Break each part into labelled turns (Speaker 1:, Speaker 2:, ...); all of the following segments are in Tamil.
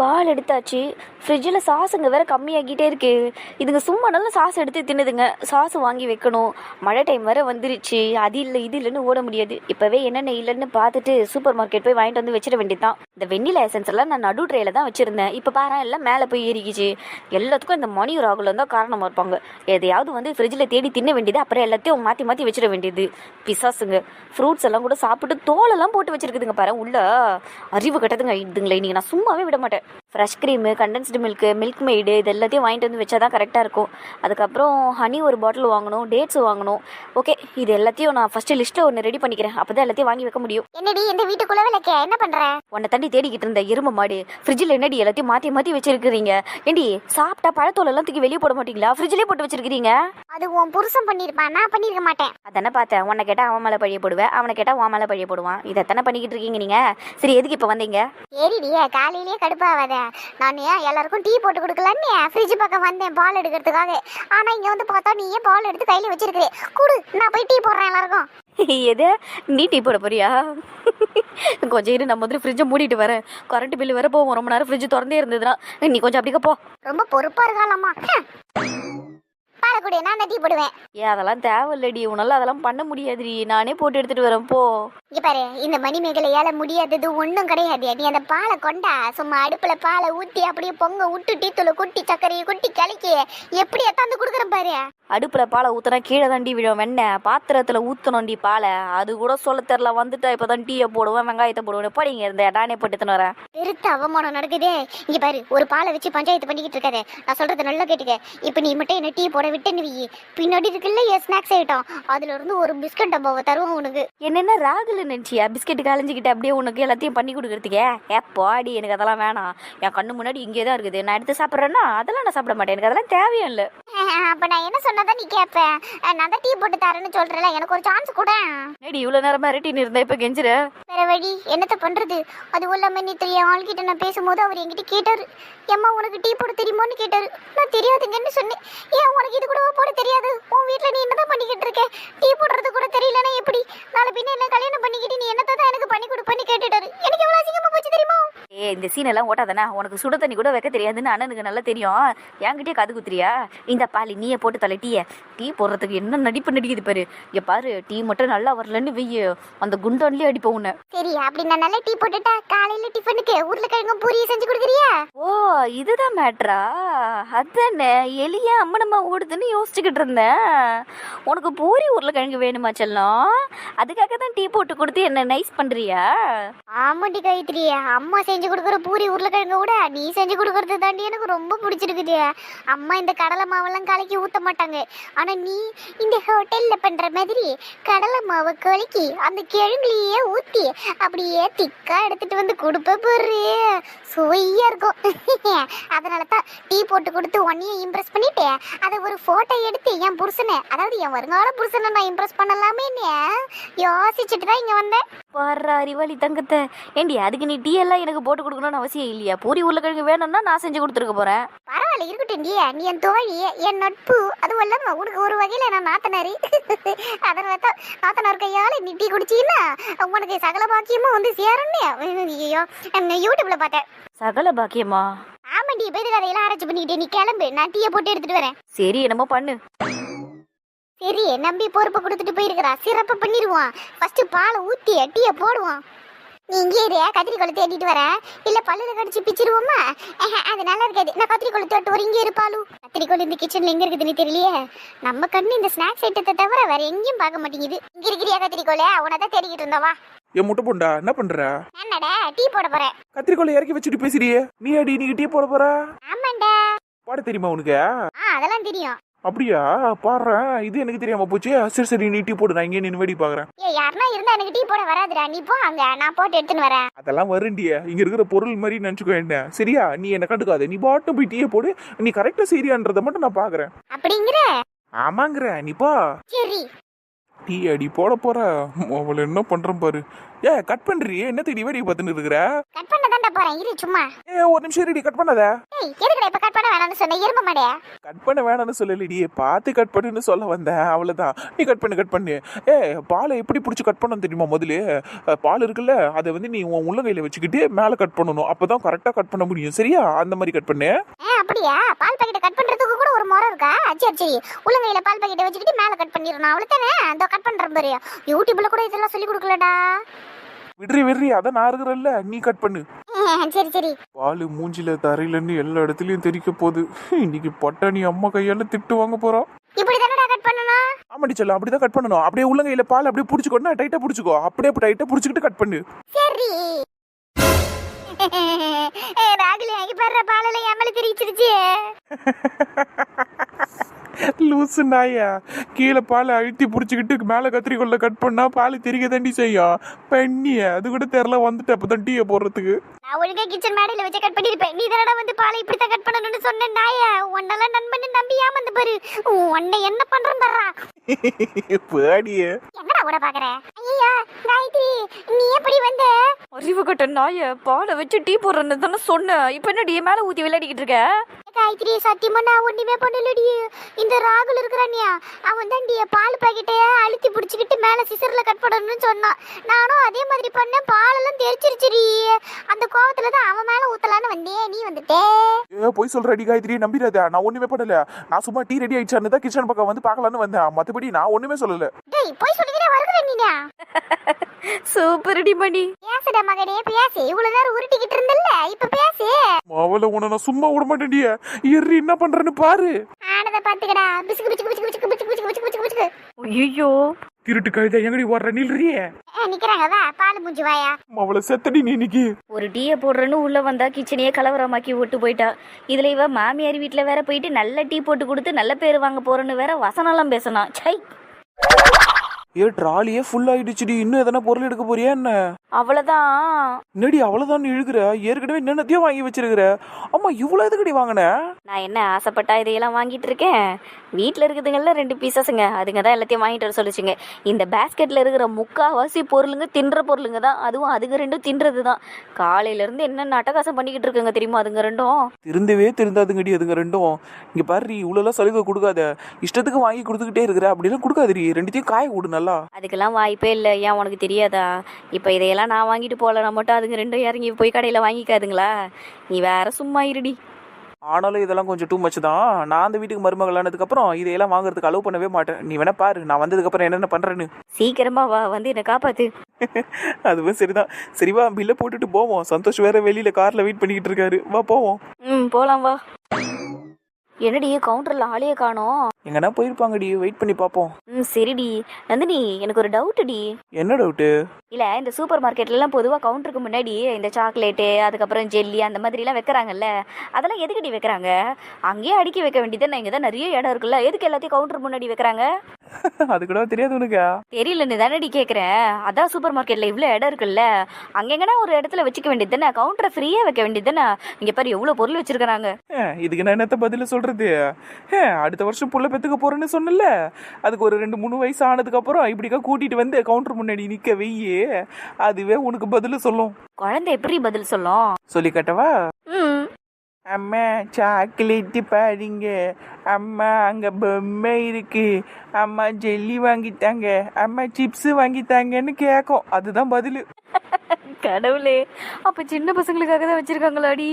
Speaker 1: பால் எடுத்தாச்சு. ஃப்ரிட்ஜில் சாஸுங்க வேறு கம்மியாகிட்டே இருக்கு. இதுங்க சும்மா நல்லா சாஸ் எடுத்து தின்னுதுங்க. சாஸ் வாங்கி வைக்கணும். மழை டைம் வேறு வந்துருச்சு. அது இல்லை இது இல்லைன்னு ஓட முடியாது. இப்போவே என்னென்ன இல்லைன்னு பார்த்துட்டு சூப்பர் மார்க்கெட் போய் வாங்கிட்டு வந்து வச்சிட வேண்டியதுதான். இந்த வெண்ணிலா எசன்ஸ் எல்லாம் நான் நடு ட்ரேல தான் வச்சிருந்தேன். இப்போ பாரு எல்லாம் மேலே போய் ஏறிக்கிச்சு. எல்லாத்துக்கும் இந்த மணி ராகுலம் தான் காரணமாக இருப்பாங்க. எதையாவது வந்து ஃப்ரிட்ஜில் தேடி தின்ன வேண்டியது அப்புறம் எல்லாத்தையும் மாற்றி மாற்றி வச்சிட வேண்டியது. பிசாசுங்க. ஃப்ரூட்ஸ் எல்லாம் கூட சாப்பிட்டு தோலெல்லாம் போட்டு வச்சிருக்குதுங்க பாரு உள்ள. அறிவு கட்டதுங்க. இதுங்களே நீங்கள் நான் சும்மாவே விட மாட்டேன். Fresh cream condensed milk milk made இது எல்லாத்தையும் வாங்கிட்டு வந்து வச்சா தான் கரெக்டாக இருக்கும். அதுக்கப்புறம் ஹனி ஒரு பாட்டில் வாங்கணும் டேட்ஸ் வாங்கணும். ஓகே இது எல்லாத்தையும் நான் ஃபஸ்ட்டு லிஸ்ட்டில் ஒன்று ரெடி பண்ணிக்கிறேன். அப்போ தான் எல்லாத்தையும் வாங்கி வைக்க முடியும்.
Speaker 2: என்னடி இந்த வீட்டுக்குள்ள விளக்க என்ன பண்ற?
Speaker 1: உன்னை தண்டி தேடிக்கிட்டு இருந்த எருமை மாடு ஃப்ரிட்ஜில் என்னடி எல்லாத்தையும் மாற்றி மாற்றி வச்சிருக்கிறீங்க? ஏண்டி சாப்பிட்டா பழத்தோல் எல்லாம் தூக்கி வெளியே போட மாட்டீங்களா? ஃப்ரிட்ஜ்லேயே போட்டு வச்சிருக்கிறீங்க?
Speaker 2: அது உன் புருஷன் பண்ணிருப்பான் நான் பண்ணிருக்க மாட்டேன்.
Speaker 1: அதானே பார்த்தேன். உன்னை கேட்டால் அவன் மேலே பழிய போடுவேன் அவனை கேட்டால் உன் மேலே பழிய போடுவான். இதைத்தானே பண்ணிக்கிட்டு இருக்கீங்க நீங்கள் சரி எதுக்கு இப்போ வந்தீங்க?
Speaker 2: சரிடியே காலையிலேயே கடுப்பாவாத. நான் ஏன் எல்லாருக்கும் டீ போட்டு கொடுக்கலான்னு ஃப்ரிட்ஜ் பக்கம் வந்தேன் பால் எடுக்கிறதுக்காக. ஆனா இங்க வந்து பார்த்தா நீ ஏன் பால் எடுத்து கையில வச்சிருக்கிறே. குடு நான் போய் டீ போடுறேன் எல்லாருக்கும்.
Speaker 1: எது? நீ டீ போட போறியா? கொஞ்சம் இரு நான் முதல்ல ஃப்ரிட்ஜை மூடிட்டு வரேன். கரண்ட் பில்லு வேற போவோம் ரொம்ப நேரம் ஃப்ரிட்ஜ் திறந்தே இருந்ததுன்னா. நீ கொஞ்சம் அப்படிக்க போ.
Speaker 2: ரொம்ப பொறுப்பா இருக்காளாமா பாலை குடு நான் தான் டீ போடுவேன்.
Speaker 1: ஏ அதெல்லாம் தேவையில்லடி. உன்னால அதெல்லாம் பண்ண முடியாதுடி. நானே போட்டு எடுத்துட்டு வரேன் போ.
Speaker 2: இங்க பாரு இந்த மணிமேகலையால முடியாதது ஒண்ணும் கிடையாது நீ அந்த பாலை கொண்டா சும்மா அடுப்புல பாலை ஊத்தி அப்படியே பொங்க விட்டு டீ தூளை கொட்டி சர்க்கரையை கொட்டி கலக்கி எப்படி எத்தாந்து கொடுக்குறேன் பாரு.
Speaker 1: அடுப்புல பாலை ஊத்துனா கீழே தாண்டி விழும். வெண்ணெய் பாத்திரத்துல ஊத்தணும்டி பாலை. அது கூட சொல்ல தெரில வந்துட்டா இப்பதான் டீயை போடுவேன் வெங்காயத்தை போடுவேன் போடிங்க இருந்த. நானே போட்டு வரேன்.
Speaker 2: பெருத்த அவமானம் நடக்குதே. இங்க பாரு ஒரு பாலை வச்சு பஞ்சாயத்து பண்ணிக்கிட்டு இருக்காத நான் சொல்றது நல்லா கேட்டுக்க. இப்ப நீ மட்டும் என்ன டீ போட விட்டுன்னு பண்ணுவீ பின்னாடி இருக்குல்ல என் ஸ்நாக்ஸ் ஐட்டம் அதுல இருந்து ஒரு பிஸ்கட் டப்பாவை தருவோம் உனக்கு.
Speaker 1: என்னென்ன ராகுல நினைச்சியா? பிஸ்கெட் கலைஞ்சிக்கிட்டு அப்படியே உனக்கு எல்லாத்தையும் பண்ணி கொடுக்குறதுக்கே? ஏ பாடி எனக்கு அதெல்லாம் வேணாம். என் கண்ணு முன்னாடி இங்கே தான் இருக்குது. நான் எடுத்து சாப்பிட்றேன்னா அதெல்லாம் நான் சாப்பிட மாட்டேன். எனக்கு அதெல்லாம் தேவையும் இல்லை.
Speaker 2: அப்ப நான் என்ன சொன்னதான் நீ அஹ் நான் தான் டீ போட்டு தரேன்னு சொல்றேன்ல எனக்கு ஒரு சான்ஸ் கூட.
Speaker 1: நேடி இவ்வளோ நேரம் மிரட்டின்னு இருந்தேன் இப்போ கெஞ்சுற?
Speaker 2: வேற வழி என்னத்த பண்றது? அதுவும் இல்லாம நேற்று என் ஆள்கிட்ட நான் பேசும்போது அவர் என்கிட்ட கேட்டாரு. ஏம்மா உனக்கு டீ போட தெரியுமான்னு கேட்டாரு. நான் தெரியாதுங்கன்னு சொன்னேன். ஏன் உனக்கு இது கூடவா போட தெரியாது? உன் வீட்ல நீ என்னதான் பண்ணிக்கிட்டு இருக்க? டீ போடுறது கூட தெரியலன்னா எப்படி? நாளை பின்ன என்ன கல்யாணம் பண்ணிக்கிட்டு நீ என்னத்தை தான் எனக்கு பண்ணி கொடுப்பேன்னு கேட்டுட்டாரு. எனக்கு எவ்வளவு அசிங்கமா போச்சு தெரியுமா?
Speaker 1: ஏ இந்த சீனெல்லாம் ஓட்டாதானே உனக்கு சுட தண்ணி கூட வைக்க தெரியாதுன்னு அண்ணனுக்கு நல்லா தெரியும். என்கிட்டயே காது குத்துறியா? இந்த பாலி நீயே போட்டு தலை டீயை. டீ போடுறதுக்கு என்ன நடிப்பு நடிக்குது பாரு. இங்க பாரு டீ மட்டும் நல்லா வரலன்னு வெய்ய. அந்த குண்டான்லயே அடிப்ப உன்னை.
Speaker 2: சரி அப்படி நான் நல்லா டீ போட்டுட்டா காலையில டிஃபனுக்கு உருளைக்கிழங்கும் பூரியை செஞ்சு கொடுக்குறியா?
Speaker 1: ஓ இதுதான் மேட்ரா அதானே எலியா அம்மனம்மா ஓடுதுன்னு யோசிச்சுக்கிட்டு இருந்தேன். உனக்கு பூரி உருளைக்கிழங்கு வேணுமா செல்லம்? அதுக்காக தான் டீ போட்டு கொடுத்து என்ன நைஸ் பண்றியா?
Speaker 2: ஆமாண்டி காயத்ரி அம்மா செஞ்சு கொடுக்குற பூரி உருளைக்கிழங்கு விட நீ செஞ்சு கொடுக்கறது தாண்டி எனக்கு ரொம்ப பிடிச்சிருக்குது. அம்மா இந்த கடலை மாவெல்லாம் கலக்கி ஊத்த மாட்டாங்க. ஆனா நீ இந்த ஹோட்டல்ல பண்ற மாதிரி கடலை மாவை கலக்கி அந்த கிழங்குலயே ஊத்தி அப்படியே திக்கா எடுத்துட்டு வந்து கொடுப்ப பாரு சுவையா இருக்கும். அதனால தான் டீ போட்டு கொடுத்து உன்னையும் இம்ப்ரெஸ் பண்ணிட்டு அதை ஒரு போட்டோ எடுத்து என் புருஷனை அதாவது என் வருங்கால புருஷனை நான் இம்ப்ரெஸ் பண்ணலாமேன்னு யோசிச்சுட்டு தான் இங்க வந்தேன்.
Speaker 1: வர்ற அறிவாளி தங்கத்தை. ஏண்டி அதுக்கு நீ டீ எல்லாம் எனக்கு போட்டு கொடுக்கணும்னு அவசியம் இல்லையா? பூரி உருளைக்கிழங்கு வேணும்னா நான் செஞ்சு கொடுத்துருக்க போறேன்.
Speaker 2: பரவாயில்ல இருக்கட்டும் நீ நீ என் தோழி என் நட்பு. அதுவும் இல்லாம உனக்கு ஒரு வகையில நான் நாத்தனாரி. அதனால தான் நாத்தனார் கையால நீ டீ குடிச்சீன்னா உனக்கு சகல பாக்கியமும் வந்து சேரன்னு ஐயோ யூடியூப்ல பார்த்தேன்.
Speaker 1: சகல பாக்கியமா?
Speaker 2: ஆமாண்டி பேரு கதையெல்லாம் ஆராய்ச்சி பண்ணிக்கிட்டே நீ கிளம்பு. நான் டீயை போட்டு எடுத்துட்டு வரேன்.
Speaker 1: சரி என்னமோ பண்ணு.
Speaker 2: சரி நம்பி பொறுப்பை கொடுத்துட்டு போயிருக்கிறா. சிறப்பு பண்ணிடுவான் ஃபர்ஸ்ட் பாலை ஊத்தி டீயை போடுவான். நீ இங்கே இரு கத்திரிக்கோளை தேடிட்டு வரேன் இல்ல பல்லுல கடிச்சு பிச்சிருவோமா? அது நல்லா இருக்காது. நான் கத்திரிக்கோளை தேட்டு வர இங்கே இருப்பாளு கத்திரிக்கோள் இந்த கிச்சன்ல எங்க இருக்குதுன்னு தெரியலையே. நம்ம கண்ணு இந்த ஸ்நாக்ஸ் ஐட்டத்தை தவிர வேற எங்கேயும் பார்க்க மாட்டேங்குது. இங்க இருக்கிறியா கத்திரிக்கோளை? அவனை தான் தேடிக்கிட்டு இருந்தவா
Speaker 3: என் முட்டை பொண்டா என்ன பண்ற?
Speaker 2: என்னடா டீ போட போறேன்
Speaker 3: கத்திரிக்கோலை இறக்கி வச்சுட்டு பேசுறியே. நீ அடி நீ டீ போட போற?
Speaker 2: ஆமாண்டா.
Speaker 3: பாட தெரியுமா உனக்கு?
Speaker 2: அதெல்லாம் தெரியும்.
Speaker 3: அப்படியா? பாடுறேன் இது எனக்கு தெரியாம போச்சு. சரி சரி நீ டீ போடு. நான் இங்கே நின்று வேடி பாக்குறேன்.
Speaker 2: ஏ யாருன்னா இருந்தா எனக்கு டீ போட வராதுடா. நீ போ அங்க. நான் போட்டு எடுத்துன்னு வரேன்.
Speaker 3: அதெல்லாம் வருண்டிய. இங்க இருக்கிற பொருள் மாதிரி நினைச்சுக்கோ என்ன. சரியா? நீ என்ன கண்டுக்காத. நீ பாட்டும் போய் டீயை போடு. நீ கரெக்டா சரியான்றதை மட்டும் நான் பாக்குறேன்.
Speaker 2: அப்படிங்கிற?
Speaker 3: ஆமாங்கிற. நீ போ.
Speaker 2: சரி.
Speaker 3: டீ அடி போட போற. அவளை என்ன பண்றேன் பாரு. ஏ கட் பண்றீ? என்ன தேடி வேடி பார்த்துன்னு இருக்கிற
Speaker 2: கட் பண்ண தான்டா போறேன். இரு சும்மா.
Speaker 3: ஏ ஒரு நிமிஷம் ரெடி கட் பண்ணாத.
Speaker 2: ஏய் எதுக்குடா இப்ப கட் பண்ண வேணாம்னு சொன்ன? எரும மாடே.
Speaker 3: கட் பண்ண வேணாம்னு சொல்லலடி. பார்த்து கட் பண்ணுன்னு சொல்ல வந்தேன் அவ்வளவுதான். நீ கட் பண்ணு கட் பண்ணு. ஏ பாலை எப்படி பிடிச்சி கட் பண்ணணும் தெரியுமா முதல்ல? பால் இருக்குல்ல அதை வந்து நீ உன் உள்ளங்கையில வச்சுக்கிட்டு மேலே கட் பண்ணணும். அப்பதான் கரெக்டாக கட் பண்ண முடியும். சரியா? அந்த மாதிரி கட் பண்ணு.
Speaker 2: அப்படியா? பால் பாக்கெட் கட் பண்றதுக்கு கூட ஒரு முறை இருக்கா? சரி சரி. உள்ளங்கையில பால் பாக்கெட்டை வச்சுக்கிட்டு மேல கட் பண்ணிடணும். அவ்வளவுதானே? அந்த கட் பண்ற பாரு. யூடியூப்ல கூட இதெல்லாம் சொல்லி கொடுக்கலடா.
Speaker 3: விடுறி விடுறி அதான் நான் இருக்கிறேன்ல நீ கட் பண்ணு.
Speaker 2: சரி சரி.
Speaker 3: பால் மூஞ்சில தரையிலன்னு எல்லா இடத்துலயும் தெரிக்க போகுது. இன்னைக்கு பட்டாணி அம்மா கையால திட்டு வாங்க போறோம்
Speaker 2: இப்படி தானடா கட் பண்ணணும்?
Speaker 3: ஆமாடி செல்லம் அப்படிதான் கட் பண்ணணும். அப்படியே உள்ளங்கையில பால் அப்படியே பிடிச்சிக்கோன்னா டைட்டா பிடிச்சிக்கோ. அப்படியே டைட்டா பிடிச்சிக்கிட்டு கட் பண்ணு.
Speaker 2: சரி. ராகுலி ஆகி பாடுற பாலில் எம்மல திரிச்சிருச்சு.
Speaker 3: லூசு நாயா. கீழே பாலை அழுத்தி பிடிச்சிக்கிட்டு மேலே கத்திரிக்கோல்ல கட் பண்ணா பால் திரிக்க தாண்டி செய்யும் பண்ணிய அது கூட தெரில வந்துட்டு அப்போ தான் டீயை போடுறதுக்கு.
Speaker 2: நான் ஒழுங்கா கிச்சன் மேடையில வச்சு கட் பண்ணிருப்பேன். நீ தானடா வந்து பாலை இப்படி தான் கட் பண்ணணும்னு சொன்ன நாயா? உன்னெல்லாம் நண்பன் நம்பி ஏமாந்து பாரு. உன்னை என்ன பண்றேன் பாரா
Speaker 3: பேடிய.
Speaker 2: என்னடா கூட பாக்குற? ஐயா காயத்ரி நீ எப்படி வந்த?
Speaker 1: அறிவு கட்ட நாய பாலை வச்சு டீ போடுறேன்னு தானே இப்போ என்ன டீ மேலே ஊற்றி விளையாடிக்கிட்டு இருக்க?
Speaker 2: காயத்ரி சத்தியமா நான் ஒண்ணுமே பண்ணலடி. இந்த ராகுல் இருக்கிறானியா அவன் தான் பால் பாக்கெட்டை அழுத்தி பிடிச்சிக்கிட்டு மேல சிசர்ல கட் பண்ணணும்னு சொன்னான். நானும் அதே மாதிரி பண்ணேன் பாலெல்லாம் தெரிச்சிருச்சுடி அந்த கோவத்துல தான் அவன் மேல ஊத்தலான்னு வந்தேன். நீ வந்துட்டே.
Speaker 3: ஏ போய் சொல்ற அடி காயத்ரி நம்பிடாத. நான் ஒண்ணுமே பண்ணல. நான் சும்மா டீ ரெடி ஆயிடுச்சான்னு தான் கிச்சன் பக்கம் வந்து பார்க்கலான்னு வந்தேன். மற்றபடி நான் ஒண்ணுமே சொல்லல.
Speaker 2: டேய் போய் சொல்லிக்கிட்டே வருகிற நீனா
Speaker 1: சூப்பர் டி மணி.
Speaker 2: பேசுடா மகனே பேசு. இவ்வளவு நேரம் உருட்டிக்கிட்டு இருந்தல்ல இப்ப பேசு.
Speaker 3: அவளை உன்னை நான் சும்மா விட மாட்டேன்டிய. எர்ரி என்ன பண்றேன்னு பாரு.
Speaker 2: ஆனத பாத்துக்கடா பிசுக்கு பிசுக்கு பிசுக்கு பிசுக்கு பிசுக்கு பிசுக்கு பிசுக்கு பிசுக்கு பிசுக்கு.
Speaker 1: ஐயோ
Speaker 3: திருட்டு கழுதை எங்கடி வர்ற நில்றியே.
Speaker 2: ஏ, நிக்கிறாங்க வா பால் மூஞ்சி வாயா.
Speaker 3: அவளை செத்தடி நீ இன்னைக்கு.
Speaker 1: ஒரு டீயை போடுறேன்னு உள்ள வந்தா கிச்சனையே கலவரமாக்கி விட்டு போயிட்டா. இதுல இவ மாமியார் வீட்ல வேற போயிட்டு நல்ல டீ போட்டு கொடுத்து நல்ல பேர் வாங்க போறேன்னு வேற வசனம்லாம் பேசினான் சை
Speaker 3: ஏ ட்ராலியே ஃபுல் ஆயிடுச்சுடி. இன்னும் எதனா பொருள் எடுக்க போறியா என்ன?
Speaker 1: அவ்வளவுதான்.
Speaker 3: என்னடி அவ்வளவுதான் நீ இழுக்கிற? ஏற்கனவே என்னென்னத்தையும் வாங்கி வச்சிருக்கிற. அம்மா இவ்வளவு எதுக்கடி வாங்கின?
Speaker 1: நான் என்ன ஆசைப்பட்டா இதையெல்லாம் வாங்கிட்டு இருக்கேன்? வீட்டில் இருக்குதுங்கல்ல ரெண்டு பீசஸுங்க. அதுங்க தான் எல்லாத்தையும் வாங்கிட்டு வர சொல்லிச்சுங்க. இந்த பேஸ்கெட்டில் இருக்கிற முக்காவாசி பொருளுங்க தின்ற பொருளுங்க தான். அதுவும் அதுங்க ரெண்டும் தின்றது தான் காலையிலேருந்து என்னென்ன அட்டகாசம் பண்ணிக்கிட்டு இருக்குங்க தெரியுமா அதுங்க ரெண்டும்?
Speaker 3: திருந்தவே திருந்தாதுங்கடி அதுங்க ரெண்டும். இங்க பாரு இவ்வளோலாம் சலுகை கொடுக்காத. இஷ்டத்துக்கு வாங்கி கொடுத்துக்கிட்டே இருக்கிற அப்படிலாம் கொடுக்காதடி. ரெண்டுத்தையும் காய விடு நல்லா.
Speaker 1: அதுக்கெல்லாம் வாய்ப்பே இல்லை ஏன் உனக்கு தெரியாதா? இப்போ இதையெல்லாம் நான் வாங்கிட்டு போகலன்னா மட்டும் அதுங்க ரெண்டும் இறங்கி போய் கடையில் வாங்கிக்காதுங்களா? நீ வேற சும்மா இருடி.
Speaker 3: ஆனாலும் இதெல்லாம் கொஞ்சம் டூ மச் தான். நான் அந்த வீட்டுக்கு மருமகள் ஆனதுக்கப்புறம் இதையெல்லாம் வாங்குறதுக்கு அலோவ் பண்ணவே மாட்டேன். நீ வேணா பாரு நான் வந்ததுக்கப்புறம் என்னென்ன பண்றேன்னு.
Speaker 1: சீக்கிரமா வா வந்து என்னை காப்பாத்து.
Speaker 3: அதுவும் சரிதான். சரி வா பில்லை போட்டுட்டு போவோம். சந்தோஷ் வேற வெளியில கார்ல வெயிட் பண்ணிக்கிட்டு இருக்காரு. வா போவோம்.
Speaker 1: ம் போலாம் வா. என்னடி கவுண்டரில் ஆளையே காணோம்.
Speaker 3: எங்கன்னா போயிருப்பாங்கடி வெயிட் பண்ணி பார்ப்போம்
Speaker 1: ம் சரிடி. நந்தினி எனக்கு ஒரு டவுட்டுடி
Speaker 3: என்ன டவுட்டு
Speaker 1: இல்லை இந்த சூப்பர் மார்க்கெட்லலாம் பொதுவாக கவுண்டருக்கு முன்னாடி இந்த சாக்லேட்டு அதுக்கப்புறம் ஜெல்லி அந்த மாதிரிலாம் வைக்கிறாங்கல்ல. அதெல்லாம் எதுக்கடி வைக்கிறாங்க? அங்கேயே அடுக்கி வைக்க வேண்டியது இங்கே தான் நிறைய இடம் இருக்குல்ல. எதுக்கு எல்லாத்தையும் கவுண்டர் முன்னாடி வைக்கிறாங்க?
Speaker 3: அது கூட தெரியாது உனக்கா?
Speaker 1: தெரியலன்னு தானடி கேட்குறேன் அதான் சூப்பர் மார்க்கெட்டில் இவ்வளோ இடம் இருக்குல்ல. அங்கெங்கன்னா ஒரு இடத்துல வச்சுக்க வேண்டியது தானே கவுண்டரை ஃப்ரீயாக வைக்க வேண்டியது தானே இங்கே பாரு எவ்வளோ பொருள் வச்சிருக்கிறாங்க.
Speaker 3: இதுக்கு நான் என்னத்த பதில சொல்றது? ஏ, அடுத்த வருஷம் புள்ள பெத்துக்க போறேன்னு சொன்னல அதுக்கு ஒரு ரெண்டு மூணு வயசு ஆனதுக்கு அப்புறம் இப்படிக்கா கூட்டிட்டு வந்து கவுண்டர் முன்னாடி நிக்க வெய்யே அதுவே உனக்கு பதில் சொல்லும்.
Speaker 1: குழந்தை எப்படி பதில் சொல்லும்?
Speaker 3: சொல்லி கட்டவா? அம்மா சாக்லேட் பாருங்க. அம்மா அங்க பொம்மை இருக்கு. அம்மா ஜெல்லி வாங்கித்தாங்க. அம்மா சிப்ஸ் வாங்கித்தாங்கன்னு கேட்கும் அதுதான் பதில்.
Speaker 1: கடவுளே. அப்போ சின்ன பசங்களுக்காக தான் வச்சிருக்காங்களாடி?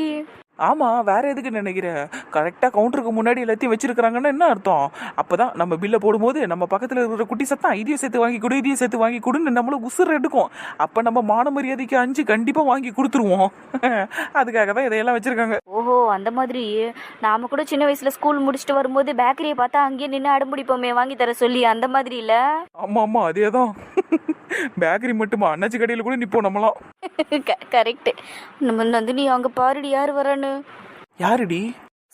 Speaker 3: ஆமா வேற எதுக்கு நினைக்கிற? கரெக்டா கவுண்டருக்கு முன்னாடி எல்லாத்தையும் வச்சிருக்காங்கன்னா என்ன அர்த்தம்? அப்பதான் நம்ம பில்ல போடும்போது நம்ம பக்கத்துல இருக்கிற குட்டி சத்தம் இதையும் சேர்த்து வாங்கி கொடு இதையும் சேர்த்து வாங்கி கொடுன்னு நம்மள உசுர் எடுக்கும். அப்ப நம்ம மான மரியாதைக்கு அஞ்சு கண்டிப்பா வாங்கி கொடுத்துருவோம். அதுக்காக தான் இதையெல்லாம் வச்சிருக்காங்க.
Speaker 1: ஓஹோ அந்த மாதிரி. நாம கூட சின்ன வயசுல ஸ்கூல் முடிச்சுட்டு வரும்போது பேக்கரியை பார்த்தா அங்கேயே நின்று அடம்பிடிப்போமே வாங்கி தர சொல்லி அந்த மாதிரி இல்ல?
Speaker 3: ஆமா ஆமா அதேதான். பேக்கரி மட்டுமா அண்ணாச்சி கடையில கூட நிப்போம் நம்மளாம்
Speaker 1: கரெக்ட் நம்ம வந்து நீ அங்க பாருடி யார் வரான்னு?
Speaker 3: யாருடி?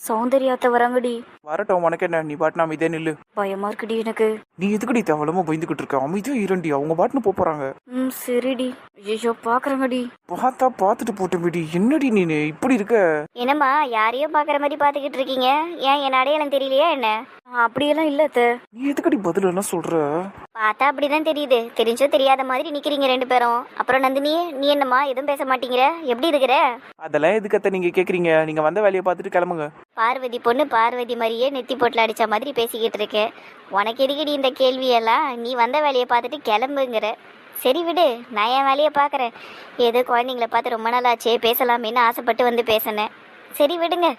Speaker 1: சௌந்தர்யாத்த வராங்கடி.
Speaker 3: வரட்டும் உனக்கு என்ன? நீ பாட்டு நாம இதே நில்லு.
Speaker 1: பயமா இருக்குடி எனக்கு.
Speaker 3: நீ எதுக்குடி தேவலமா பயந்துகிட்டு இருக்க? அமைதியா இரண்டி. அவங்க பாட்டுன்னு போறாங்க.
Speaker 1: ம் சரிடி. ஐயோ பாக்குறாங்கடி.
Speaker 3: பார்த்தா பார்த்துட்டு போட்டு விடி. என்னடி நீ இப்படி இருக்க?
Speaker 2: என்னம்மா யாரையோ பாக்குற மாதிரி பாத்துக்கிட்டு இருக்கீங்க? ஏன் என் அடையாளம் தெரியலையா என்ன?
Speaker 1: அப்படியெல்லாம் இல்லை அத்தை.
Speaker 3: நீ எதுக்கடி பதில் என்ன சொல்ற?
Speaker 4: பார்த்தா அப்படிதான் தெரியுது. தெரிஞ்சோ தெரியாத மாதிரி நிக்கிறீங்க ரெண்டு பேரும். அப்புறம் நந்தினி நீ என்னம்மா எதுவும் பேச மாட்டேங்கிற? எப்படி இருக்கிற?
Speaker 3: அதெல்லாம் எதுக்கத்த நீங்க கேக்குறீங்க? நீங்க வந்த வேலையை பார்த்துட்டு கிளம்புங்க.
Speaker 4: பார்வதி பொண்ணு பார்வதி மாதிரியே நெத்தி போட்டில் அடிச்ச மாதிரி பேசிக்கிட்டு இருக்க. உனக்கு எதுக்கடி இந்த கேள்வியெல்லாம்? நீ வந்த வேலையை பார்த்துட்டு கிளம்புங்கிற. சரி விடு நான் என் வேலையை பார்க்குறேன். ஏதோ குழந்தைங்கள பார்த்து ரொம்ப நாள் ஆச்சே பேசலாமேன்னு ஆசைப்பட்டு வந்து பேசினேன். சரி விடுங்க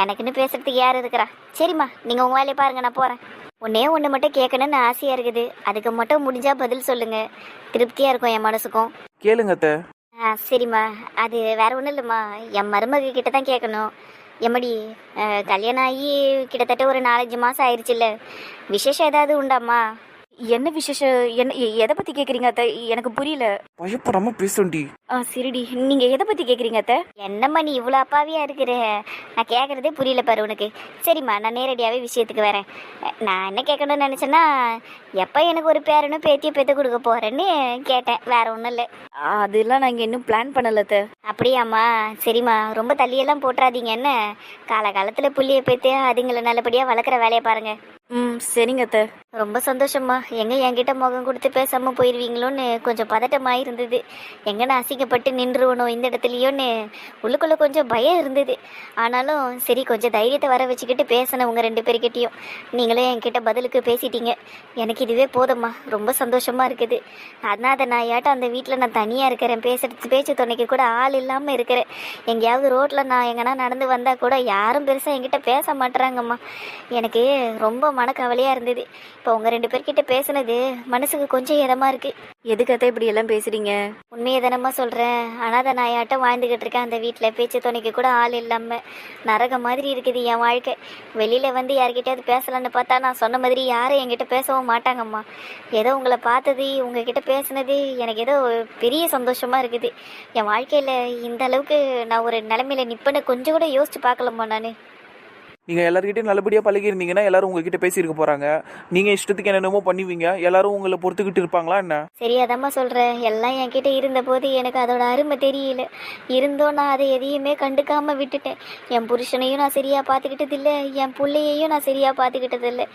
Speaker 4: எனக்குன்னு பேசுறதுக்கு யார் இருக்கிறா? சரிம்மா நீங்கள் உங்கள் வேலையை பாருங்க நான் போகிறேன் ஒன்னே ஒன்று மட்டும் கேட்கணும்னு ஆசையாக இருக்குது. அதுக்கு மட்டும் முடிஞ்சா பதில் சொல்லுங்க. திருப்தியாக இருக்கும் என் மனசுக்கும்.
Speaker 3: கேளுங்க
Speaker 4: ஆ சரிம்மா. அது வேற ஒன்றும் இல்லைம்மா. என் மருமக கிட்ட தான் கேட்கணும். எம்மடி கல்யாணம் ஆகி கிட்டத்தட்ட ஒரு நாலஞ்சு மாதம் ஆயிடுச்சுல்ல விசேஷம் ஏதாவது உண்டாம்மா?
Speaker 1: என்ன விசேஷம் என்ன எதை பற்றி கேட்குறீங்க அத்தை? எனக்கு புரியல.
Speaker 3: பயப்படாம பேசுண்டி
Speaker 1: ஆ சரிடி. நீங்கள் எதை பற்றி கேட்குறீங்க அத்தை?
Speaker 4: என்னம்மா நீ இவ்வளோ அப்பாவியா இருக்கிற? நான் கேட்குறதே புரியல பாரு உனக்கு. சரிம்மா நான் நேரடியாகவே விஷயத்துக்கு வரேன். நான் என்ன கேட்கணும்னு நினச்சேன்னா எப்போ எனக்கு ஒரு பேரனும் பேத்தியை பெற்று கொடுக்க போகிறேன்னு கேட்டேன். வேற ஒன்றும் இல்லை.
Speaker 1: அதெல்லாம் நான் இங்கே இன்னும் பிளான் பண்ணல அத்தை.
Speaker 4: அப்படியாம்மா. சரிம்மா ரொம்ப தள்ளியெல்லாம் போட்டுறாதீங்க என்ன? காலகாலத்தில் புள்ளியை பேத்து அதுங்களை நல்லபடியாக வளர்க்குற வேலையை பாருங்க.
Speaker 1: ம் சரிங்க அத்தை.
Speaker 4: ரொம்ப சந்தோஷம்மா. எங்க என்கிட்ட முகம் கொடுத்து பேசாம போயிடுவீங்களோன்னு கொஞ்சம் பதட்டமாக இருந்தது எங்க நான் அசிங்கப்பட்டு நின்றுவணும் இந்த இடத்துலையோன்னு உள்ளுக்குள்ள கொஞ்சம் பயம் இருந்தது. ஆனாலும் சரி கொஞ்சம் தைரியத்தை வர வச்சுக்கிட்டு பேசினேன் உங்க ரெண்டு பேர்கிட்டயும். நீங்களும் என்கிட்ட பதிலுக்கு பேசிட்டீங்க. எனக்கு இதுவே போதும்மா. ரொம்ப சந்தோஷமா இருக்குது. அனாத நான் ஏட்டா அந்த வீட்டில் நான் தனியாக இருக்கிறேன். பேசுறது பேச்சு துணைக்கு கூட ஆள் இல்லாமல் இருக்கிறேன். எங்கேயாவது ரோட்டில் நான் எங்கன்னா நடந்து வந்தால் கூட யாரும் பெருசாக என்கிட்ட பேச மாட்டுறாங்கம்மா எனக்கு ரொம்ப மனக்கவலையாக இருந்தது. இப்போ உங்கள் ரெண்டு பேர்கிட்ட பேசுனது மனசுக்கு கொஞ்சம் இதமாக இருக்குது
Speaker 1: எதுக்கு அத்தை இப்படி எல்லாம் பேசுறீங்க?
Speaker 4: உண்மையை தானம்மா சொல்கிறேன் அனாத நாயாட்டம் வாழ்ந்துக்கிட்டு இருக்கேன் அந்த வீட்டில் பேச்சு துணைக்கு கூட ஆள் இல்லாமல் நரக மாதிரி இருக்குது என் வாழ்க்கை. வெளியில் வந்து யார்கிட்டயாவது பேசலான்னு பார்த்தா நான் சொன்ன மாதிரி யாரும் என்கிட்ட பேசவும் மாட்டாங்கம்மா. ஏதோ உங்களை பார்த்தது உங்ககிட்ட பேசுனது எனக்கு ஏதோ பெரிய சந்தோஷமாக இருக்குது. என் வாழ்க்கையில் இந்த அளவுக்கு நான் ஒரு நிலமையில நிற்பேன்னு கொஞ்சம் கூட யோசிச்சு பார்க்கலம்மா நான்.
Speaker 3: நீங்கள் எல்லார்கிட்டயும் நல்லபடியாக பழகிருந்தீங்கன்னா எல்லாரும் உங்ககிட்ட பேசியிருக்க போறாங்க. நீங்க இஷ்டத்துக்கு என்னென்னமோ பண்ணுவீங்க. எல்லாரும் உங்களை பொறுத்துக்கிட்டு இருப்பாங்களா என்ன?
Speaker 4: சரியாதாம்மா சொல்கிறேன் எல்லாம் என்கிட்ட இருந்தபோது எனக்கு அதோட அருமை தெரியல. இருந்தோம் நான் அதை எதையுமே கண்டுக்காம விட்டுட்டேன். என் புருஷனையும் நான் சரியாக பார்த்துக்கிட்டது இல்லை என் பிள்ளையையும் நான் சரியாக பார்த்துக்கிட்டது இல்லை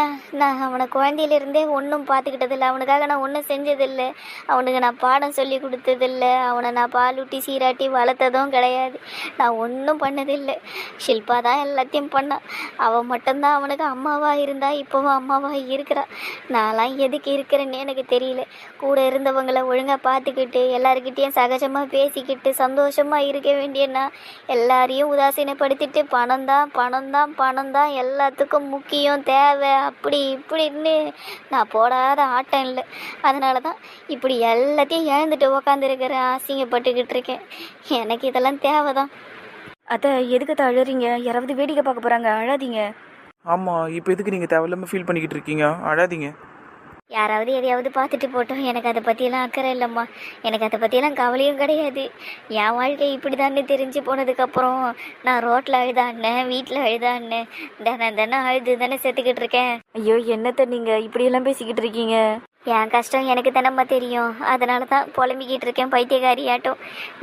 Speaker 4: ஏன்? நான் அவனை குழந்தையிலேருந்தே ஒன்றும் பார்த்துக்கிட்டது இல்லை அவனுக்காக நான் ஒன்றும் செஞ்சதில்லை. அவனுக்கு நான் பாடம் சொல்லி கொடுத்ததில்ல. அவனை நான் பாலூட்டி சீராட்டி வளர்த்ததும் கிடையாது. நான் ஒன்றும் பண்ணதில்லை. ஷில்பா தான் எல்லாத்தையும் பண்ணான் அவன் மட்டும்தான் அவனுக்கு அம்மாவாக இருந்தா இப்போவும் அம்மாவாக இருக்கிறான் நான்லாம் எதுக்கு இருக்கிறேன்னு எனக்கு தெரியல. கூட இருந்தவங்களை ஒழுங்காக பார்த்துக்கிட்டு எல்லாருக்கிட்டேயும் சகஜமாக பேசிக்கிட்டு சந்தோஷமாக இருக்க வேண்டியனா எல்லாரையும் உதாசீனப்படுத்திட்டு பணம் தான் பணம் தான் பணம் தான் எல்லாத்துக்கும் முக்கியம் தேவை அப்படி இப்படின்னு நான் போடாத ஆட்டம் இல்லை. அதனால தான் இப்படி எல்லாத்தையும் இழந்துட்டு உக்காந்துருக்கிறேன் அசிங்கப்பட்டுக்கிட்டு இருக்கேன். எனக்கு இதெல்லாம் தேவை தான்
Speaker 1: அத்தை எதுக்கு அத்தை அழறீங்க? யாராவது வேடிக்கை பார்க்க போகிறாங்க அழாதீங்க.
Speaker 3: ஆமா இப்போ எதுக்கு நீங்க தேவையில்லாம ஃபீல் பண்ணிக்கிட்டு இருக்கீங்க? அழாதீங்க.
Speaker 4: யாராவது எதையாவது பார்த்துட்டு போட்டோம். எனக்கு அதை பற்றியெல்லாம் அக்கறை இல்லைம்மா. எனக்கு அதை பற்றியெல்லாம் கவலையும் கிடையாது. என் வாழ்க்கை இப்படி தானே தெரிஞ்சு போனதுக்கப்புறம் நான் ரோட்டில் அழுதாடினேன் வீட்டில் அழுதாடினேன் தினம் தினம் அழுது தானே செத்துக்கிட்டு இருக்கேன்.
Speaker 1: ஐயோ என்னத்தை நீங்கள் இப்படியெல்லாம் பேசிக்கிட்டு இருக்கீங்க?
Speaker 4: என் கஷ்டம் எனக்கு தானம்மா தெரியும். அதனால தான் புலம்பிக்கிட்டு இருக்கேன் பைத்தியக்காரியாட்டம்.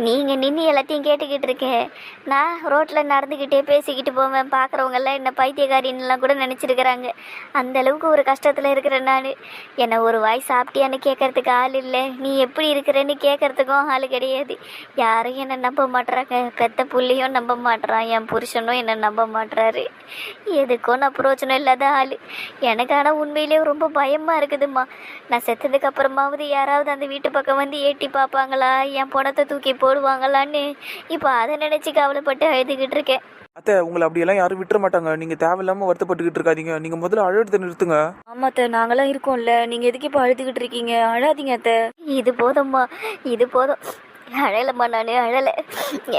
Speaker 4: நீங்கள் நின்று எல்லாத்தையும் கேட்டுக்கிட்டு இருக்கேன் நான் ரோட்டில் நடந்துக்கிட்டே பேசிக்கிட்டு போவேன். பார்க்குறவங்கெல்லாம் என்ன பைத்தியக்காரின்லாம் கூட நினச்சிருக்கிறாங்க. அந்த அளவுக்கு ஒரு கஷ்டத்தில் இருக்கிறேன் நான். என்னை ஒரு வாய் சாப்பிட்டியான்னு கேட்கறதுக்கு ஆள் இல்லை. நீ எப்படி இருக்கிறேன்னு கேட்கறதுக்கும் ஆள் கிடையாது. யாரும் என்னை நம்ப மாட்டுறாங்க பெத்த புள்ளையும் நம்ப மாட்றான். என் புருஷனும் என்னை நம்ப மாட்றாரு. எதுக்கும் நான் பிரோஜனம் இல்லாத ஆள். எனக்கு ஆனால் உண்மையிலேயே ரொம்ப பயமாக இருக்குதும்மா. நான் செத்ததுக்கு அப்புறமாவது யாராவது அந்த வீட்டு பக்கம் வந்து ஏட்டி பார்ப்பாங்களா? என் பணத்தை தூக்கி போடுவாங்களான்னு இப்போ அதை நினச்சி கவலைப்பட்டு அழுதுகிட்டு இருக்கேன்.
Speaker 3: அத்தை உங்களை அப்படியெல்லாம் யாரும் விட்டுற மாட்டாங்க. நீங்க தேவையில்லாம வருத்தப்பட்டுக்கிட்டு இருக்காதீங்க. நீங்க முதல்ல அழுறதை நிறுத்துங்க.
Speaker 1: ஆமா அத்தை நாங்களாம் இருக்கோம்ல. நீங்கள் எதுக்கு இப்போ அழுதுகிட்டு இருக்கீங்க? அழாதீங்க அத்தை.
Speaker 4: இது போதும்மா. இது போதும். அழலம்மா நான் அழலை.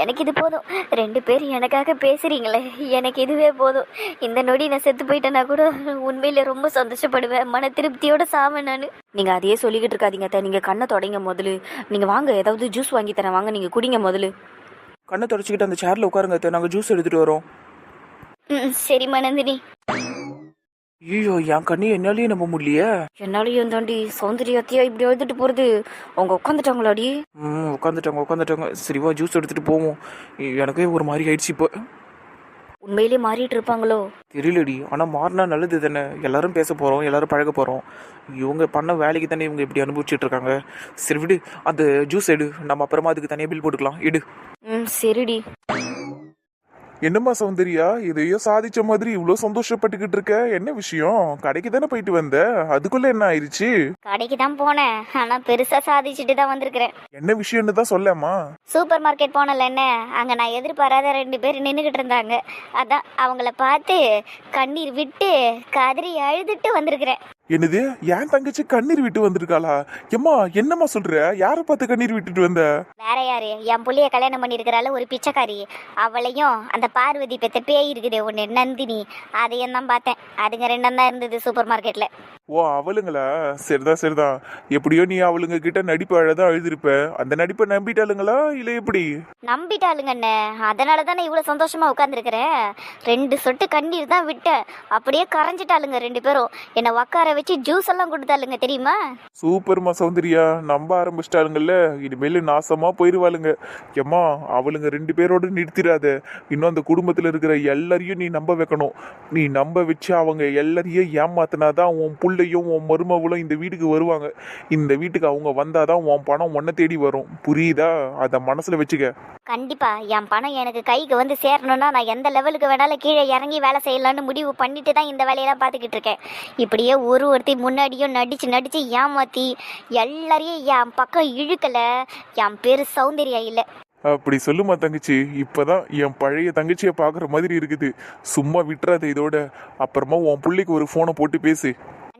Speaker 4: எனக்கு இது போதும். ரெண்டு பேர் எனக்காக பேசுகிறீங்களே எனக்கு இதுவே போதும். இந்த நொடி நான் செத்து போயிட்டேன்னா கூட உண்மையில ரொம்ப சந்தோஷப்படுவேன். மன திருப்தியோட சாவேன் நான்.
Speaker 1: நீங்கள் அதையே சொல்லிக்கிட்டு இருக்காதீங்க அத்தை. நீங்கள் கண்ணை தொடங்க முதல்ல நீங்கள் வாங்க ஏதாவது ஜூஸ் வாங்கி தரேன். வாங்க நீங்கள் குடிங்க முதல்ல
Speaker 3: கண்ணை தொடச்சிக்கிட்டு அந்த சேர்ல உட்காருங்க அத்தை. நாங்க ஜூஸ் எடுத்துட்டு வரோம்.
Speaker 4: ம் சரிம்மா நந்தினி
Speaker 3: ஐயோ என் கண்ணி என்னாலயே நம்ப முடியலையே.
Speaker 1: என்னாலையும் தாண்டி சௌந்தர்யாத்தியா இப்படி எழுதிட்டு போகிறது அவங்க உட்காந்துட்டாங்களாடி
Speaker 3: ம் உட்காந்துட்டாங்க உட்காந்துட்டாங்க சரிவா ஜூஸ் எடுத்துட்டு போவோம். எனக்கே ஒரு மாதிரி ஆயிடுச்சு இப்போ.
Speaker 1: உண்மையிலேயே மாறிட்டு இருப்பாங்களோ?
Speaker 5: தெரியலடி. ஆனால் மாறினா நல்லது தானே. எல்லாரும் பேச போகிறோம் எல்லாரும் பழக போகிறோம் இவங்க பண்ண வேலைக்கு தானே இவங்க இப்படி அனுபவிச்சுட்டு இருக்காங்க. சரி விடு. அந்த ஜூஸ் எடு. நம்ம அப்புறமா அதுக்கு தனியாக பில் போட்டுக்கலாம். எடு.
Speaker 1: ம் சரிடி.
Speaker 3: என்னம்மா சௌந்தர்யா எதையோ சாதிச்ச மாதிரி இவ்வளோ சந்தோஷப்பட்டுக்கிட்டு இருக்க? என்ன விஷயம்? கடைக்கு தானே போயிட்டு வந்த? அதுக்குள்ள என்ன ஆயிருச்சு?
Speaker 4: கடைக்கு தான் போனேன். ஆனா பெருசா சாதிச்சுட்டு தான் வந்திருக்கிறேன்.
Speaker 3: என்ன விஷயம்னு தான் சொல்லேம்மா
Speaker 4: சூப்பர் மார்க்கெட் போனல என்ன? அங்க நான் எதிர்பாராத ரெண்டு பேர் நின்றுகிட்டு இருந்தாங்க. அதான் அவங்கள பார்த்து கண்ணீர் விட்டு கதறி அழுதுட்டு வந்திருக்கிறேன்.
Speaker 3: என்னது? என் தங்கச்சி கண்ணீர் விட்டு வந்திருக்காளா? எம்மா என்னம்மா சொல்ற? யார பார்த்து கண்ணீர் விட்டுட்டு வந்த?
Speaker 4: வேற யாரு? என் புள்ளைய கல்யாணம் பண்ணிருக்கிறாள் ஒரு பிச்சைக்காரி. அவளையும் அந்த பார்வதி பெத்த பேய் இருக்குது ஒன்று நந்தினி. அதையும் தான் பார்த்தேன். அதுங்க ரெண்டும் தான் இருந்தது சூப்பர் மார்க்கெட்ல
Speaker 3: ஓ அவளுங்களா? சரிதான் சரிதான் எப்படியோ நீ அவளுங்க கிட்ட நடிப்பு அழதான் அழுதுருப்ப அந்த நடிப்பை நம்பிட்டாளுங்களா? இல்ல எப்படி?
Speaker 4: நம்பிட்டாளுங்க அண்ணே அதனால தானே இவ்வளோ சந்தோஷமா உட்காந்துருக்கிறேன் ரெண்டு சொட்டு கண்ணீர் தான் விட்டேன் அப்படியே கரைஞ்சிட்டாளுங்க ரெண்டு பேரும். என்னை உட்கார வச்சு ஜூஸ் எல்லாம் கொடுத்தாளுங்க தெரியுமா?
Speaker 3: சூப்பர்மா சௌந்தர்யா. நம்ப ஆரம்பிச்சிட்டாளுங்கல்ல. இனிமேல் நாசமா போயிருவாளுங்க. எம்மா அவளுங்க ரெண்டு பேரோட நிறுத்திடாத. இன்னும் அந்த குடும்பத்துல இருக்கிற எல்லாரையும் நீ நம்ப வைக்கணும். நீ நம்ப வச்சு அவங்க எல்லாரையும் ஏமாத்தினாதான் உன் புள்ளையும் உன் மருமகளும் இந்த வீட்டுக்கு வருவாங்க. இந்த வீட்டுக்கு அவங்க வந்தாதான் உன் பணம் உன்னை தேடி வரும். புரியுதா? அதை மனசுல வச்சுக்க.
Speaker 4: கண்டிப்பா. என் பணம் எனக்கு கைக்கு வந்து சேரணும்னா நான் எந்த லெவலுக்கு வேணாலும் கீழே இறங்கி வேலை செய்யலாம்னு முடிவு பண்ணிட்டு தான் இந்த வேலையெல்லாம் பார்த்துக்கிட்டு இருக்கேன். இப்படியே ஒரு ஒருத்தி முன்னாடியும் நடிச்சு நடிச்சு ஏமாத்தி எல்லாரையும் என் பக்கம் இழுக்கல. என் பேரு சௌந்தர்யா இல்லை.
Speaker 3: அப்படி சொல்லுமா தங்கச்சி. இப்பதான் என் பழைய தங்கச்சியை பார்க்குற மாதிரி இருக்குது. சும்மா விட்டுறாத இதோட. அப்புறமா உன் பிள்ளைக்கு ஒரு ஃபோனை போட்டு பேசு.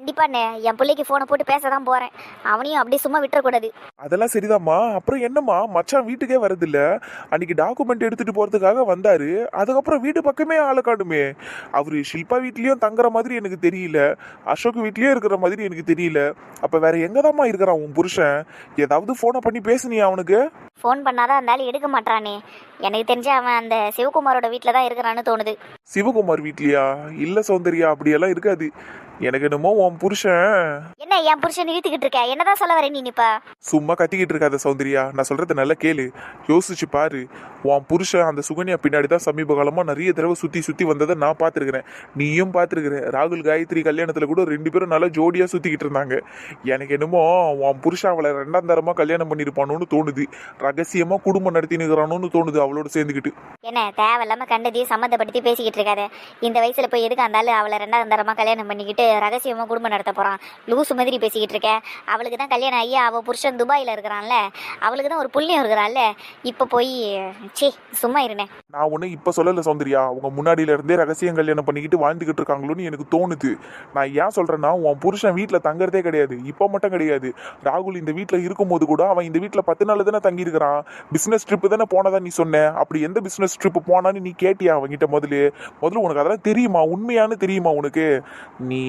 Speaker 4: கண்டிப்பாண்ணே என் பிள்ளைக்கு ஃபோனை போட்டு பேச தான் போறேன். அவனையும் அப்படியே சும்மா விட்டுறக்கூடாது.
Speaker 3: அதெல்லாம் சரிதாம்மா. அப்புறம் என்னம்மா? மச்சான் வீட்டுக்கே வரதில்ல. அன்னைக்கு டாக்குமெண்ட் எடுத்துட்டு போறதுக்காக வந்தாரு. அதுக்கப்புறம் வீட்டு பக்கமே ஆளை காணுமே. அவரு ஷில்பா வீட்லயும் தங்குற மாதிரி எனக்கு தெரியல. அசோக் வீட்லயும் இருக்கிற மாதிரி எனக்கு தெரியல. அப்ப வேற எங்கதாம்மா இருக்கிறான் உன் புருஷன்? ஏதாவது போனை பண்ணி பேசுனியா அவனுக்கு?
Speaker 4: ஃபோன் பண்ணாதான் ஆள் எடுக்க மாட்டானே எனக்கு தெரிஞ்சு அவன் அந்த சிவகுமாரோட வீட்டில் தான் இருக்கிறான்னு தோணுது.
Speaker 3: சிவகுமார் வீட்லயா? இல்ல சௌந்தர்யா அப்படியெல்லாம் இருக்காது. எனக்கு என்னமோ உன் புருஷன்.
Speaker 4: என்ன என் புருஷன் இழுத்துக்கிட்டு இருக்க? என்னதான் சொல்ல வர நீ இப்ப
Speaker 3: சும்மா கத்திக்கிட்டு இருக்காத சௌந்தர்யா. நான் சொல்றத நல்லா கேளு. யோசிச்சு பாரு. உன் புருஷன் அந்த சுகன்யா பின்னாடி தான் சமீப காலமா நிறைய தடவை சுத்தி சுத்தி வந்ததை நான் பார்த்துருக்கிறேன். நீயும் பார்த்துருக்குற. ராகுல் காயத்ரி கல்யாணத்துல கூட ரெண்டு பேரும் நல்லா ஜோடியா சுத்திக்கிட்டு இருந்தாங்க. எனக்கு என்னமோ உன் புருஷன் அவளை ரெண்டாம் தரமா கல்யாணம் பண்ணிருப்பானோன்னு தோணுது. ரகசியமா குடும்பம் நடத்தினுக்கிறானோன்னு தோணுது அவளோட சேர்ந்துக்கிட்டு
Speaker 4: என்ன தேவையில்லாம கண்டதையும் சம்மந்தப்படுத்தி பேசிக்கிட்டு இருக்காத. இந்த வயசுல போய் எதுக்கு அந்த ஆளு அவளை ரெண்டாவது தரமா கல்யாணம் பண்ணிக்கிட்டு ரகசியமா குடும்பம் நடத்த போறான்? லூசு மாதிரி பேசிக்கிட்டு இருக்க. அவளுக்கு தான் கல்யாணம் ஐயா அவ புருஷன் துபாயில இருக்கிறான்ல. அவளுக்கு தான் ஒரு புள்ளியம் இருக்கிறான்ல. இப்ப போய் சே சும்மா இருனே.
Speaker 3: நான் ஒன்றும் இப்போ சொல்லலை சௌந்தர்யா. அவங்க முன்னாடியில இருந்தே ரகசியம் கல்யாணம் பண்ணிக்கிட்டு வாழ்ந்துகிட்டு இருக்காங்களோன்னு எனக்கு தோணுது. நான் ஏன் சொல்றேன்னா உன் புருஷன் வீட்டில் தங்குறதே கிடையாது. இப்போ மட்டும் கிடையாது. ராகுல் இந்த வீட்டில் இருக்கும்போது கூட அவன் இந்த வீட்டில் பத்து நாள் தானே கேட்குறான் பிஸ்னஸ் ட்ரிப்பு தானே போனதா நீ சொன்ன? அப்படி எந்த பிஸ்னஸ் ட்ரிப்பு போனான்னு நீ கேட்டியா அவன்கிட்ட முதல்ல? முதல்ல உனக்கு அதெல்லாம் தெரியுமா? உண்மையானு தெரியுமா உனக்கு? நீ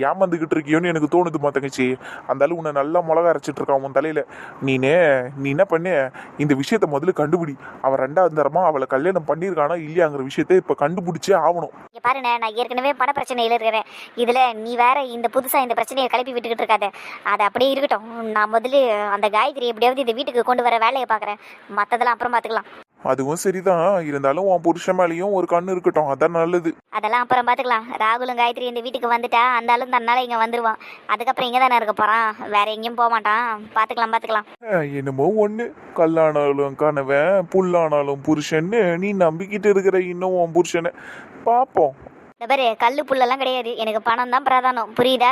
Speaker 3: ஏமாந்துக்கிட்டு இருக்கியோன்னு எனக்கு தோணுதுமா தங்கச்சி. அந்த அளவு உன்னை நல்லா மிளகா அரைச்சிட்டு இருக்கான் உன் தலையில். நீனே நீ என்ன பண்ணு? இந்த விஷயத்த முதல்ல கண்டுபிடி. அவன் ரெண்டாவது தரமா அவளை கல்யாணம் பண்ணியிருக்கானா இல்லையாங்கிற விஷயத்த இப்போ கண்டுபிடிச்சே ஆகணும்.
Speaker 4: இங்க பாருண்ணே நான் ஏற்கனவே பண பிரச்சனையில் இருக்கிறேன். இதில் நீ வேற இந்த புதுசாக இந்த பிரச்சனையை கிளப்பி விட்டுக்கிட்டு இருக்காத. அது அப்படியே இருக்கட்டும். நான் முதல்ல அந்த காயத்ரி எப்படியாவது இந்த வீட்டுக்கு கொண்டு வர வேலையை பாக்குறேன். மத்ததெல்லாம் அப்புறம் பாத்துக்கலாம்.
Speaker 3: அதுவும் சரிதான். இருந்தாலும் உன் புருஷன் மேலேயும் ஒரு கண்ணு இருக்கட்டும். அதான் நல்லது.
Speaker 4: அதெல்லாம் அப்புறம் பார்த்துக்கலாம் ராகுலும் காயத்ரி இந்த வீட்டுக்கு வந்துட்டா அந்த ஆளும் தன்னால இங்கே வந்துருவான். அதுக்கப்புறம் இங்கே தானே இருக்க போகிறான் வேற எங்கேயும் போக மாட்டான். பார்த்துக்கலாம் பார்த்துக்கலாம்
Speaker 3: என்னமோ ஒண்ணு. கல்லானாலும் கணவன் புல்லானாலும் புருஷன்னு நீ நம்பிக்கிட்டு இருக்கிற இன்னும் உன் புருஷனை. பாப்போம்.
Speaker 4: இந்த பாரு கல்லு புல்லெல்லாம் கிடையாது. எனக்கு பணம் தான் பிரதானம். புரியுதா?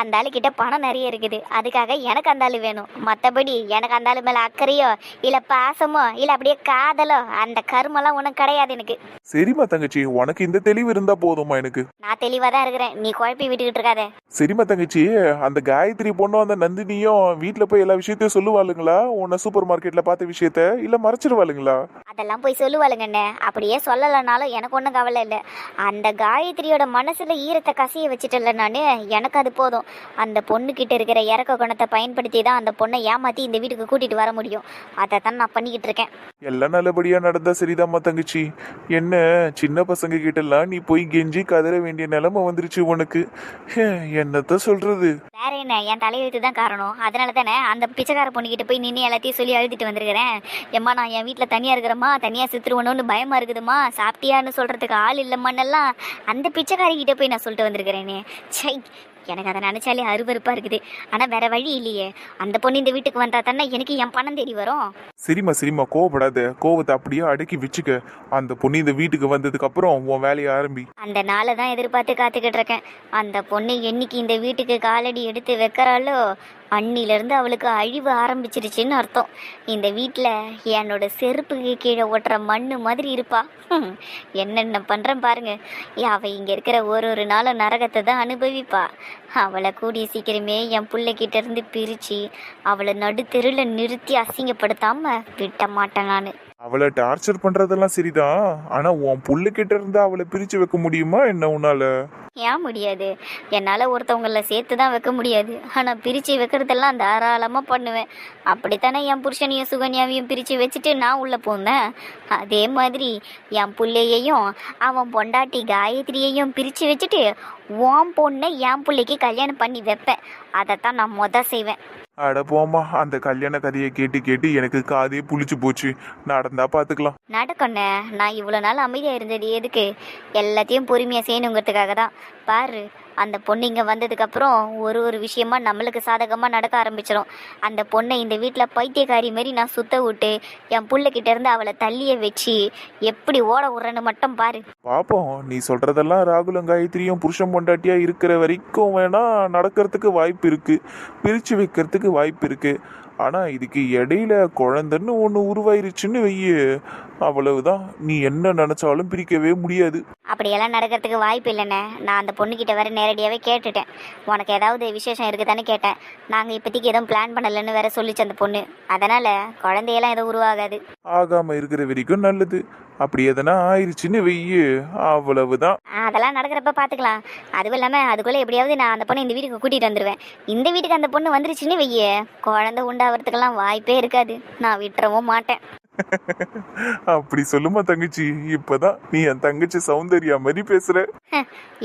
Speaker 4: அந்த ஆளு கிட்ட பணம் நிறைய இருக்குது. அதுக்காக எனக்கு அந்த ஆளு வேணும். மற்றபடி எனக்கு அந்த ஆளு மேலே அக்கறையோ இல்லை பாசமோ இல்லை அப்படியே காதலோ அந்த கருமெல்லாம் ஒன்றும் கிடையாது எனக்கு.
Speaker 3: சரிம்மா தங்கச்சி உனக்கு இந்த தெளிவு இருந்தா போதும்மா எனக்கு.
Speaker 4: நான் தெளிவாக தான் இருக்கிறேன். நீ குழப்பி விட்டுக்கிட்டு இருக்காத.
Speaker 3: சரிம்மா தங்கச்சி அந்த காயத்ரி பொண்ணும் அந்த நந்தினியும் வீட்ல போய் எல்லா விஷயத்தையும் சொல்லுவாளுங்களா? உன்னை சூப்பர் மார்க்கெட்ல பார்த்த விஷயத்த? இல்ல மறைச்சிருவாளுங்களா?
Speaker 4: அதெல்லாம் போய் சொல்லுவாளுங்கண்ணே அப்படியே சொல்லலைனாலும் எனக்கு ஒன்றும் கவலை இல்லை. அந்த காயத்ரியோட மனசுல ஈரத்தை கசிய வச்சுட்டல நான். எனக்கு அது போதும். அந்த பொண்ணுக்கிட்ட இருக்கிற இறக்க குணத்தை பயன்படுத்தி தான் அந்த பொண்ணை ஏமாத்தி இந்த வீட்டுக்கு கூட்டிட்டு வர முடியும். அதை தான் நான் பண்ணிக்கிட்டு இருக்கேன்.
Speaker 3: எல்லாம் நல்லபடியா நடந்தா சரிதாம்மா தங்கச்சி. என்ன சின்ன பசங்க கிட்ட எல்லாம் நீ போய் கெஞ்சி கதற வேண்டிய நிலைமை வந்துருச்சு உனக்கு. என்னத்த சொல்றது?
Speaker 4: வேற என்ன என் தலையெழுத்து தான் காரணம். அதனால தானே அந்த பிச்சைக்கார பொண்ணுக்கிட்ட போய் நின்று எல்லாத்தையும் சொல்லி அழுதுட்டு வந்திருக்கிறேன். எம்மா நான் என் வீட்டில் தனியாக இருக்கிறேம்மா தனியாக சித்துருவணும்னு பயமா இருக்குதுமா சாப்பிட்டியான்னு சொல்கிறதுக்கு ஆள் இல்லைம்மான்னெல்லாம் அந்த பிச்சைக்காரிக்கிட்ட போய் நான் சொல்லிட்டு வந்திருக்கிறேனே. சை எனக்கு அதை நினச்சாலே அருவருப்பாக இருக்குது. ஆனால் வேற வழி இல்லையே. அந்த பொண்ணு இந்த வீட்டுக்கு வந்தா தானே எனக்கு என் பணம் தேடி வரும்?
Speaker 3: சரிம்மா சரிம்மா கோவப்படாத. கோவத்தை அப்படியே அடக்கி வச்சுக்க. அந்த பொண்ணு இந்த வீட்டுக்கு வந்ததுக்கு அப்புறம் உன் வேலையை ஆரம்பி.
Speaker 4: அந்த நாளை தான் எதிர்பார்த்து காத்துக்கிட்டு இருக்கேன். அந்த பொண்ணு என்னைக்கு இந்த வீட்டுக்கு காலடி எடுத்து வைக்கிறாளோ அன்னிலேருந்து அவளுக்கு அழிவு ஆரம்பிச்சிருச்சுன்னு அர்த்தம். இந்த வீட்டில் என்னோட செருப்புக்கு கீழே ஓட்டுற மண்ணு மாதிரி இருப்பா. என்னென்ன பண்ணுறேன் பாருங்க. அவள் இங்கே இருக்கிற ஒரு ஒரு நாளும் நரகத்தை தான் அனுபவிப்பா. அவளை கூடிய சீக்கிரமே என் பிள்ளைகிட்ட இருந்து பிரித்து அவளை நடுத்தெருவில் நிறுத்தி அசிங்கப்படுத்தாமல் விட்ட மாட்டேன் நான்.
Speaker 3: அவளை டார்ச்சர் பண்றதெல்லாம் சரிதான் ஆனா உன் புள்ளுக்கிட்ட இருந்து அவளை பிரிச்சு வைக்க முடியுமா என்ன உன்னால?
Speaker 4: ஏன் முடியாது? என்னால் ஒருத்தவங்கள சேர்த்து தான் வைக்க முடியாது. ஆனால் பிரித்து வைக்கிறதெல்லாம் தாராளமாக பண்ணுவேன். அப்படித்தானே என் புருஷனையும் சுகன்யாவையும் பிரித்து வச்சுட்டு நான் உள்ளே போனேன் அதே மாதிரி என் புள்ளையையும் அவன் பொண்டாட்டி காயத்ரியையும் பிரித்து வச்சுட்டு உன் பொண்ணை என் பிள்ளைக்கு கல்யாணம் பண்ணி வைப்பேன். அதைத்தான் நான் மொத செய்வேன்.
Speaker 3: அட போம்மா அந்த கல்யாண கதையை கேட்டு கேட்டு எனக்கு காதே புளிச்சு போச்சு. நடந்தா பாத்துக்கலாம்.
Speaker 4: நடக்கண்ணே நான் இவ்வளோ நாள் அமைதியாக இருந்தது எதுக்கு? எல்லாத்தையும் பொறுமையாக செய்யணுங்கிறதுக்காக தான் பாரு அந்த பொண்ணு இங்கே வந்ததுக்கப்புறம் ஒரு ஒரு விஷயமா நம்மளுக்கு சாதகமாக நடக்க ஆரம்பிச்சிடும் அந்த பொண்ணை இந்த வீட்டில் பைத்தியக்காரி மாதிரி நான் சுத்த விட்டு என் பிள்ளைக்கிட்டேருந்து அவளை தள்ளிய வச்சு எப்படி ஓட விட்றேன்னு மட்டும் பாரு.
Speaker 3: பாப்போம். நீ சொல்கிறதெல்லாம் ராகுலும் காயத்ரியும் புருஷன் பொண்டாட்டியாக இருக்கிற வரைக்கும் வேணால் நடக்கிறதுக்கு வாய்ப்பு இருக்குது பிரித்து வைக்கிறதுக்கு வாய்ப்பு இருக்குது ஆனால் இதுக்கு இடையில குழந்தைன்னு ஒன்று உருவாயிருச்சுன்னு வையு. அவ்வளவுதான். நீ என்ன நினைச்சாலும் பிரிக்கவே முடியாது.
Speaker 4: அப்படியெல்லாம் நடக்கிறதுக்கு வாய்ப்பு இல்லைண்ணே. நான் அந்த பொண்ணுக்கிட்ட வேற நேரடியாகவே கேட்டுட்டேன். உனக்கு ஏதாவது விசேஷம் இருக்குதானே கேட்டேன். நாங்கள் இப்போதைக்கு எதுவும் பிளான் பண்ணலைன்னு வேற சொல்லிச்சு அந்த பொண்ணு. அதனால் குழந்தையெல்லாம் எதுவும் உருவாகாது.
Speaker 3: ஆகாம இருக்கிற வரைக்கும் நல்லது. அப்படி எதனா ஆயிருச்சுன்னு வெய்யு அவ்வளவுதான்.
Speaker 4: அதெல்லாம் நடக்கிறப்ப பார்த்துக்கலாம் அதுவும் இல்லாமல் அதுக்குள்ளே எப்படியாவது நான் அந்த பொண்ணை இந்த வீட்டுக்கு கூட்டிகிட்டு வந்துடுவேன் இந்த வீட்டுக்கு அந்த பொண்ணு வந்துருச்சுன்னு வெய்ய குழந்தை உண்டாகிறதுக்கெல்லாம் வாய்ப்பே இருக்காது. நான் விட்டுறவும் மாட்டேன்.
Speaker 3: அப்படி சொல்லுமா தங்கச்சி. இப்பதான் நீ என் தங்கச்சி சௌந்தர்யா மாதிரி பேசுற.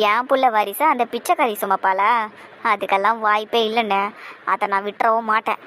Speaker 4: என் புள்ள வாரிசா அந்த பிச்சைக்காரி சுமப்பாளா? அதுக்கெல்லாம் வாய்ப்பே இல்லைன்னு அதை நான் விட்டுறவும் மாட்டேன்.